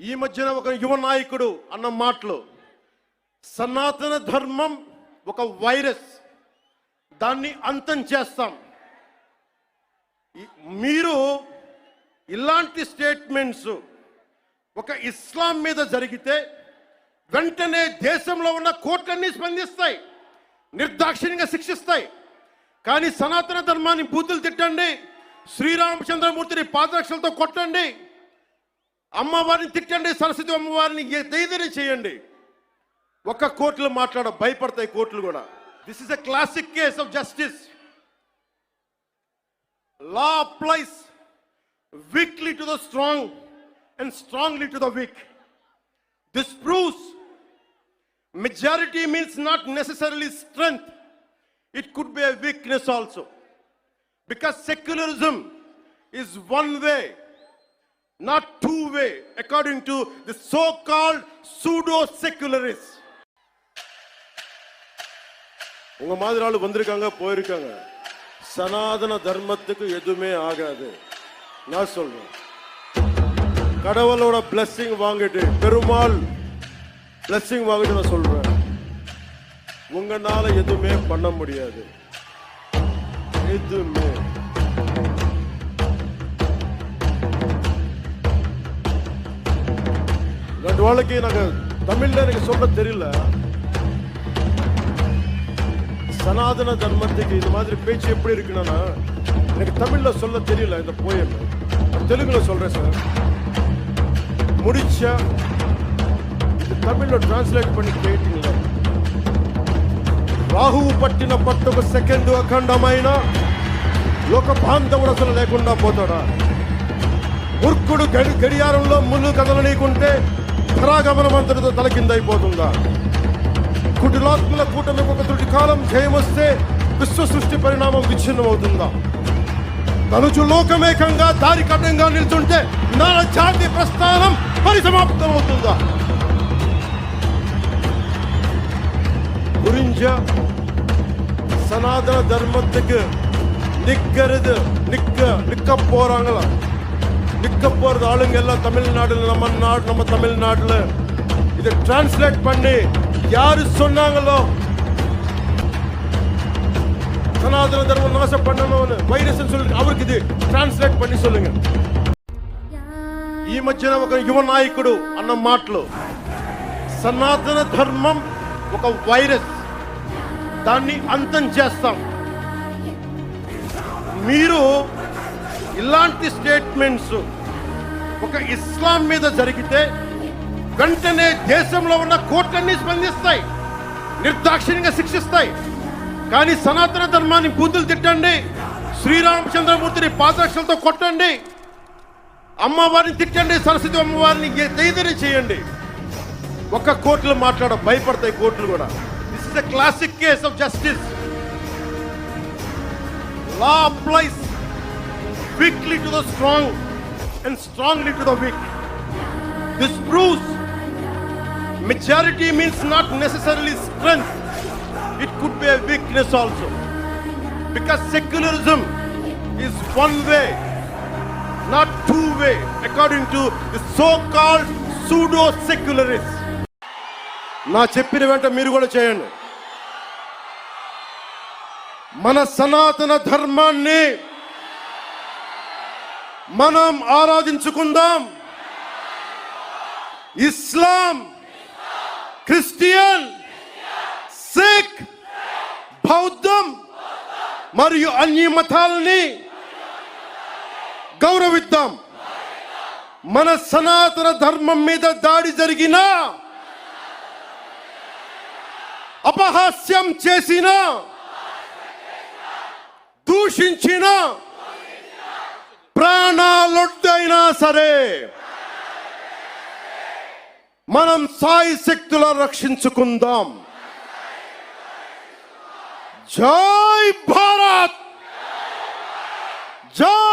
ఈ మధ్యన ఒక యువ నాయకుడు అన్న మాటలు. సనాతన ధర్మం ఒక వైరస్. దాన్ని అంతం చేస్తాం. మీరు ఇలాంటి స్టేట్మెంట్స్ ఒక ఇస్లాం మీద జరిగితే వెంటనే దేశంలో ఉన్న కోర్టులన్నీ స్పందిస్తాయి. నిర్దాక్షిణ్యంగా శిక్షిస్తాయి. కానీ సనాతన ధర్మాన్ని బూతులు తిట్టండి. శ్రీరామచంద్రమూర్తిని పాదరక్షలతో కొట్టండి. అమ్మవారిని తిట్టండి సరస్వతి అమ్మవారిని దయదరి చేయండి. ఒక్క కోర్టులో మాట్లాడ భయపడతాయి కోర్టులు కూడా. This is a classic case of justice law applies weakly to the strong and strongly to the weak this proves majority means not necessarily strength it could be a weakness also because secularism is one way not two way, according to the so called pseudo secularists. உங்க மாதிரி ஆளு வந்திருக்காங்க போயிருக்காங்க. சனாதன தர்மத்துக்கு எதுவுமே ஆகாது. நான் சொல்றேன். கடவுளோட பிளஸ்ஸிங் வாங்கிட்டு பெருமாள் பிளஸ்ஸிங் வாங்கிட்டு நான் சொல்றேன். உங்களால எதுவுமே பண்ண முடியாது. எதுவுமே. ரெண்டு வாழ்க்கை நாங்க தமிழ்ல எனக்கு சொல்ல தெரியல சனாதன தர்மத்துக்கு இது மாதிரி பேச்சு எப்படி இருக்குன்னா எனக்கு தமிழ்ல சொல்ல தெரியல இந்த போயம் தெலுங்குல சொல்றேன் சார் முடிச்சா இது தமிழ்ல டிரான்ஸ்லேட் பண்ணி கேட்டீங்களா రాహువు పట్టిన పట్టుకు సెకండ్ అఖండమైన లోక బాంధవుడు అసలు లేకుండా పోతాడా మూర్ఖుడు గడి గడియారంలో ముళ్ళు కదలనీకుంటే ధరాగమనం అంతటితో తలకిందైపోతుందా కుటిలాత్మల కూటమికి ఒక తుడి కాలం జయమొస్తే విశ్వ సృష్టి పరిణామం విచ్ఛిన్నమవుతుందా తనుచు లోకమేకంగా దారి కడ్డంగా నిల్చుంటే నా జాతి ప్రస్థానం పరిసమాప్తం అవుతుందా புரிஞ்ச சனாதன தர்மத்துக்கு நிக்கிறது நிக்க நிக்க போறாங்களா நிக்க போறது ஆளுங்க எல்லாம் தமிழ்நாடுல நம்ம நாடு நம்ம தமிழ்நாட்டுல இதை டிரான்ஸ்லேட் பண்ணி யாரு சொன்னாங்களோ சனாதன தர்மம் நாசம் பண்ணணும்னு வைரஸ் சொல்லி அவருக்கு இது டிரான்ஸ்லேட் பண்ணி சொல்லுங்க ఈ మధ్యన ఒక యువ నాయకుడు అన్న మాటలు సనాతన ధర్మం ఒక వైరస్ దాన్ని అంతం చేస్తాం మీరు ఇలాంటి స్టేట్మెంట్స్ ఒక ఇస్లాం మీద జరిగితే వెంటనే దేశంలో ఉన్న కోర్టులన్నీ స్పందిస్తాయి నిర్దాక్షిణ్యంగా శిక్షిస్తాయి. కానీ సనాతన ధర్మాన్ని బూతులు తిట్టండి శ్రీరామచంద్రమూర్తిని పాదరక్షలతో కొట్టండి అమ్మవారిని తిట్టండి సరస్వతి అమ్మవారిని దయదరి చేయండి. ఒక్క కోర్టులు మాట్లాడ భయపడతాయి కోర్టులు కూడా. This is the classic case of justice law applies weakly to the strong and strongly to the weak this proves majority means not necessarily strength it could be a weakness also because secularism is one way not two way according to the so called pseudo secularists నా చెప్పిన వెంట మీరు కూడా చేయండి. మన సనాతన ధర్మాన్ని మనం ఆరాధించుకుందాం. ఇస్లాం క్రిస్టియన్ సిక్ బౌద్ధం మరియు అన్ని మతాలని గౌరవిద్దాం. మన సనాతన ధర్మం మీద దాడి జరిగిన అపహాస్యం చేసిన దూషించిన ప్రాణాలుడ్డైనా సరే మనం సాయి శక్తుల రక్షించుకుందాం జై భారత్ జై